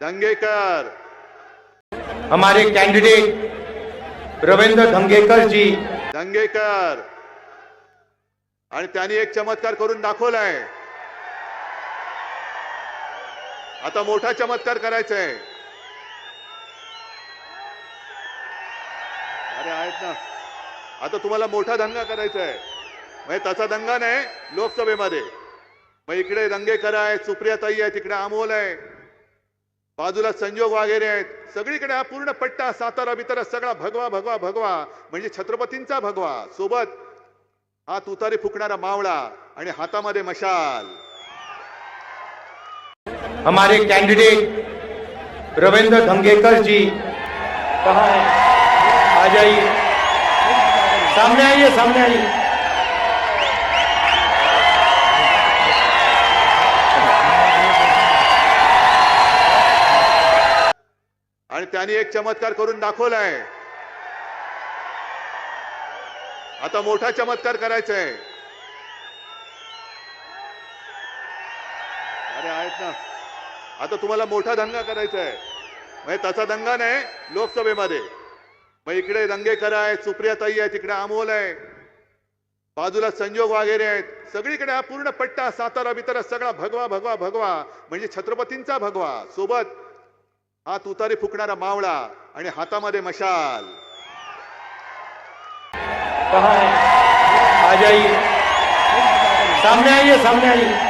दंगेकर। हमारे कैंडिडेट रविंद्र धंगेकर जी। दंगेकर। आणि त्यांनी एक चमत्कार करून दाखवलाय. आता मोठा चमत्कार करायचा आहे अरे आहेत ना. आता तुम्हाला मोठा दंगा करायचा आहे म्हणजे तसा दंगा नाही लोकसभेमध्ये. मग इकडे दंगेकर आहे सुप्रियाताई आहे तिकडे अमोल आहे. बाजूला संजोग वगैरे आहेत. सगळीकडे हा पूर्ण पट्टा सातारा बितारा सगळा भगवा भगवा भगवा. म्हणजे छत्रपतींचा भगवा. सोबत हा तुतारी फुकणारा मावळा आणि हातामध्ये मशाल. हमारे कैंडिडेट रविंद्र धंगेकर जी कहाँ है? आ जाइए. सामने आइए सामने आइए. आणि त्यांनी एक चमत्कार करून दाखवलाय. आता मोठा चमत्कार करायचा आहे अरे आहेत ना. आता तुम्हाला मोठा दंगा करायचा आहे म्हणजे तसा दंगा नाही लोकसभेमध्ये. मग इकडे दंगेकर आहे सुप्रियाताई आहे तिकडे अमोल आहे. बाजूला संजोग वगैरे आहेत. सगळीकडे हा पूर्ण पट्टा सातारा बितारा सगळा भगवा भगवा भगवा. म्हणजे छत्रपतींचा भगवा. सोबत हा तुतारी फुकणारा मावळा आणि हातामध्ये मशाल कहाँ है आ जाइए सामने आइए सामने आइए